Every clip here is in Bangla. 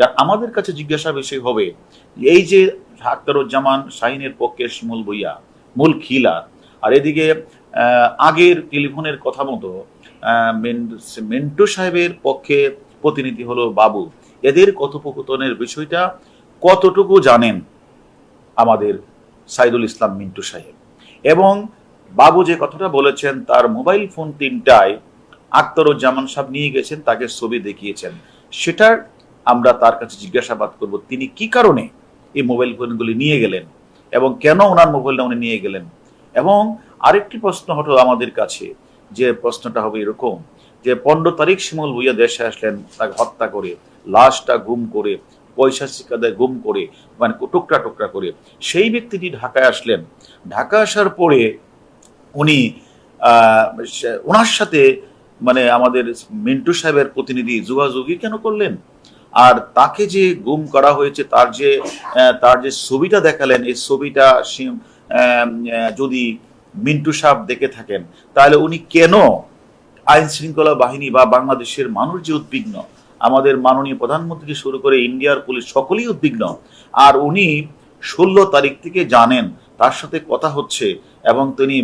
যা আমাদের কাছে জিজ্ঞাসা বিষয় হবে, এই যে আক্তারুজ্জামান শাহিনের পক্ষে শিমুল বইয়া মূল খিলা, আর এদিকে আগের টেলিফোনের কথা মতো মেন্টু সাহেবের পক্ষে প্রতিনিধি হলো বাবু। এদের কথোপকথনের বিষয়টা কতটুকু জানেন আমাদের সাইদুল ইসলাম মিন্টু সাহেব? এবং বাবু যে কথাটা বলেছেন, তার মোবাইল ফোন তিনটায় আক্তারুজ্জামান সাহেব নিয়ে গেছেন, তাকে ছবি দেখিয়েছেন। সেটার আমরা তার কাছে জিজ্ঞাসাবাদ করব, তিনি কি কারণে এই মোবাইল ফোনগুলি নিয়ে গেলেন এবং কেন ওনার মোবাইলটা উনি নিয়ে গেলেন? এবং আরেকটি প্রশ্ন হলো আমাদের কাছে, যে প্রশ্নটা হবে এরকম, যে পনেরো তারিখ শিমুল ভুইয়া দেশে আসলেন, তাকে হত্যা করে, লাশটা গুম করে, পয়সা শিকাদায় গুম করে মানে টুকরা টুকরা করে, সেই ব্যক্তিটি ঢাকায় আসলেন। ঢাকা আসার পরে উনি ওনার সাথে মানে আমাদের মিন্টু সাহেবের প্রতিনিধি যোগাযোগই কেন করলেন? আর তাকে যে গুম করা হয়েছে, তার যে তার যে ছবিটা দেখালেন, এই ছবিটা যদি মিন্টু সাহেব দেখে থাকেন, তাহলে উনি কেন আইন শৃঙ্খলা বাহিনী বা বাংলাদেশের মানুষ যে উদ্বিগ্ন, আমাদের মাননীয় প্রধানমন্ত্রী শুরু করে ইন্ডিয়ার পুলিশ সকলেই উদ্বিগ্ন, আর উনি ষোলো তারিখ থেকে জানেন, তার সাথে কথা হচ্ছে, এবং তিনি,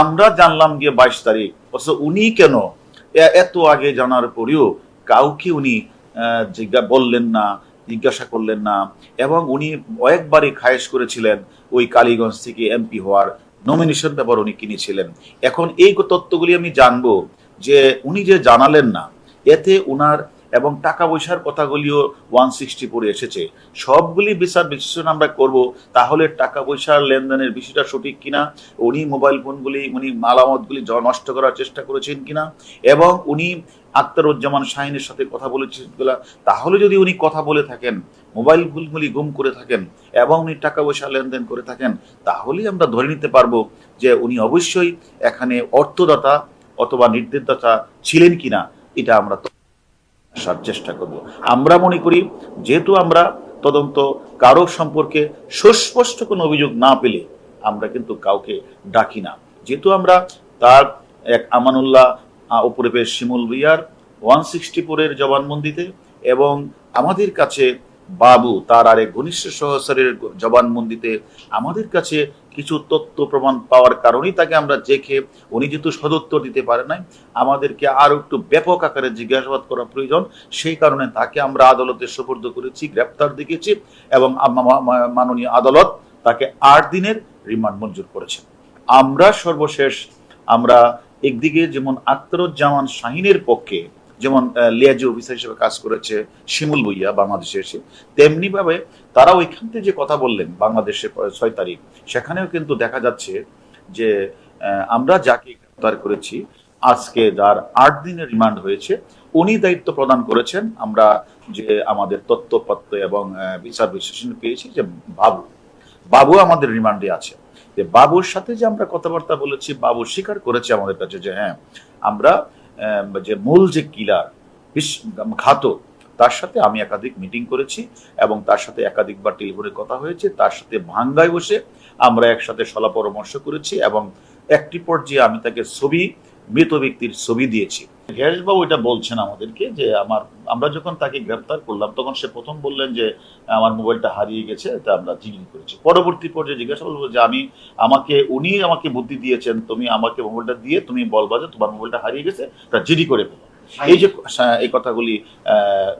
আমরা জানলাম গিয়ে বাইশ তারিখ, অথচ উনি কেন এত আগে জানার পরেও কাউকে উনি জিজ্ঞা, বললেন না, জিজ্ঞাসা করলেন না, এবং উনি কয়েকবারই খায়েশ করেছিলেন ওই কালীগঞ্জ থেকে এমপি হওয়ার নমিনেশন পেপার উনি কিনেছিলেন। এখন এই তত্ত্বগুলি আমি জানব যে উনি যে জানালেন না, এতে উনার এবং টাকা পয়সার কথাগুলিও ওয়ান সিক্সটি পরে এসেছে। সবগুলি বিচার বিশ্লেষণ আমরা করব, তাহলে টাকা পয়সার লেনদেনের বিষয়টা সঠিক কিনা, উনি মোবাইল ফোনগুলি উনি মালামতগুলি নষ্ট করার চেষ্টা করেছেন কিনা, এবং উনি আক্তারুজ্জামান শাহিনের সাথে কথা বলেছেন তাহলে যদি উনি কথা বলে থাকেন, মোবাইল ফোনগুলি গুম করে থাকেন, এবং উনি টাকা পয়সা লেনদেন করে থাকেন, তাহলেই আমরা ধরে নিতে পারব যে উনি অবশ্যই এখানে অর্থদাতা অথবা নির্দেশদাতা ছিলেন কিনা, এটা আমরা আসার চেষ্টা করব। আমরা মনে করি, যেহেতু আমরা তদন্ত কারও সম্পর্কে সুস্পষ্ট কোনো অভিযোগ না পেলে আমরা কিন্তু কাউকে ডাকি না। যেহেতু আমরা তার এক আমানুল্লাহ উপরে পেয়ে শিমুল বিয়ার ওয়ান সিক্সটি ফোরের জবানবন্দিতে এবং আমাদের কাছে বাবু, তার আরেক ঘনিষ্ঠ সহচরের জবানবন্দিতে আমাদের কাছে কিছু তথ্য প্রমাণ পাওয়ার কারণেই তাকে আমরা দেখে উনি যেহেতু সদুত্তর দিতে পারে নাই, আমাদেরকে আরও একটু ব্যাপক আকারে জিজ্ঞাসাবাদ করা প্রয়োজন। সেই কারণে তাকে আমরা আদালতে সুপর্দ করেছি, গ্রেপ্তার দেখিয়েছি এবং মাননীয় আদালত তাকে আট দিনের রিমান্ড মঞ্জুর করেছেন। আমরা সর্বশেষ আমরা একদিকে যেমন আক্তারুজ্জামান শাহিনের পক্ষে যেমন লিয়াজি অফিসার হিসেবে কাজ করেছে শিমুল ভুইয়া বাংলাদেশে এসে তেমনি ভাবে তারা ওইখান থেকে যে কথা বললেন বাংলাদেশে ছয় তারিখ, সেখানেও কিন্তু দেখা যাচ্ছে যে আমরা যাকে গ্রেপ্তার করেছি, আজকে যার আট দিনের রিমান্ড হয়েছে, উনি দায়িত্ব প্রদান করেছেন, আমরা যে আমাদের তথ্যপত্র এবং বিচার বিশ্লেষণ পেয়েছি যে বাবু বাবু আমাদের রিমান্ডে আছে। যে বাবুর সাথে যে আমরা কথাবার্তা বলেছি, বাবু স্বীকার করেছে আমাদের কাছে যে হ্যাঁ আমরা যে মূল যে কিলার ঘাতক তার সাথে আমি একাধিক মিটিং করেছি এবং তার সাথে একাধিকবার টেলিফোনে কথা হয়েছে, তার সাথে ভাঙ্গায় বসে আমরা একসাথে সলা পরামর্শ করেছি এবং একটি পর্যায়ে আমি তাকে ছবি, মৃত ব্যক্তির ছবি দিয়েছি। গ্যাসবাবু এটা বলছেন আমাদেরকে যে আমার আমরা যখন তাকে গ্রেপ্তার করলাম তখন সে প্রথম বললেন যে আমার মোবাইলটা হারিয়ে গেছে এটা আমরা জিজ্ঞেস করেছি। পরবর্তী পর্যায়ে জিজ্ঞাসা করব যে আমি আমাকে উনি আমাকে বুদ্ধি দিয়েছেন তুমি আমাকে মোবাইলটা দিয়ে তুমি বলবা যে তোমার মোবাইলটা হারিয়ে গেছে তা জিডি করে ফেলো। এই যে হ্যাঁ, এই কথাগুলি আহ,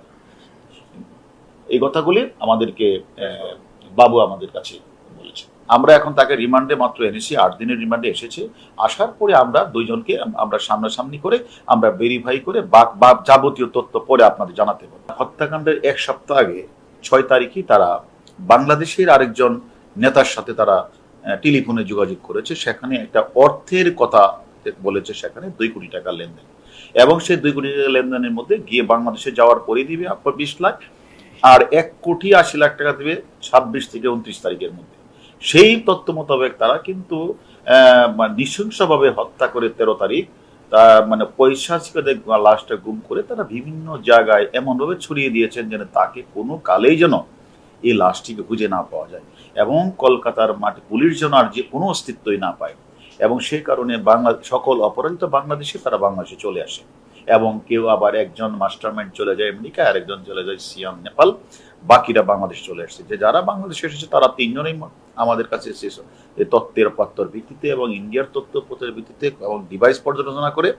এই কথাগুলি আমাদেরকে আহ, বাবু আমাদের কাছে বলেছে আমরা এখন তাকে রিমান্ডে মাত্র এনেছি, আট দিনের রিমান্ডে এসেছে। আসার পরে আমরা দুইজনকে আমরা সামনাসামনি করে, আমরা ভেরিফাই করে বা যাবতীয় তথ্য পরে আপনাদের জানাতে পারব। হত্যাকাণ্ডের এক সপ্তাহ আগে, ছয় তারিখই তারা বাংলাদেশের আরেকজন নেতার সাথে তারা টেলিফোনে যোগাযোগ করেছে। সেখানে একটা অর্থের কথা বলেছে সেখানে, দুই কোটি টাকা লেনদেন। এবং সেই দুই কোটি টাকা লেনদেনের মধ্যে গিয়ে বাংলাদেশে যাওয়ার পরে দিবে বিশ লাখ। আর এক কোটি আশি লাখ টাকা দিবে ছাব্বিশ থেকে উনত্রিশ তারিখের মধ্যে। সেই তত্ত্ব মোতাবেক তারা কিন্তু নৃশংসভাবে হত্যা করে তেরো তারিখ মানে ছিপে লাশটা গুম করে তারা বিভিন্ন জায়গায় এমনভাবে ছড়িয়ে দিয়েছেন যেন তাকে কোনো কালেই যেন এই লাশটিকে খুঁজে না পাওয়া যায়। এবং কলকাতার মাটি পুলিশ যেন আর যে কোনো অস্তিত্বই না পায়। এবং সেই কারণে বাংলা, সকল অপরাজিত বাংলাদেশে তারা বাংলাদেশে চলে আসে। এবং কেউ আবার একজন মাস্টারমাইন্ড চলে যায় আমেরিকা আর একজন চলে যায় সিয়াম, নেপাল। বাকিরা বাংলাদেশ চলে আসছে। যে যারা বাংলাদেশে এসেছে, তারা তিনজনেই আমাদের কাছে এসেছে। তত্ত্বের পাত্তর ভিত্তিতে এবং ইন্ডিয়ার তত্ত্ব ভিত্তিতে এবং ডিভাইস পর্যালোচনা করে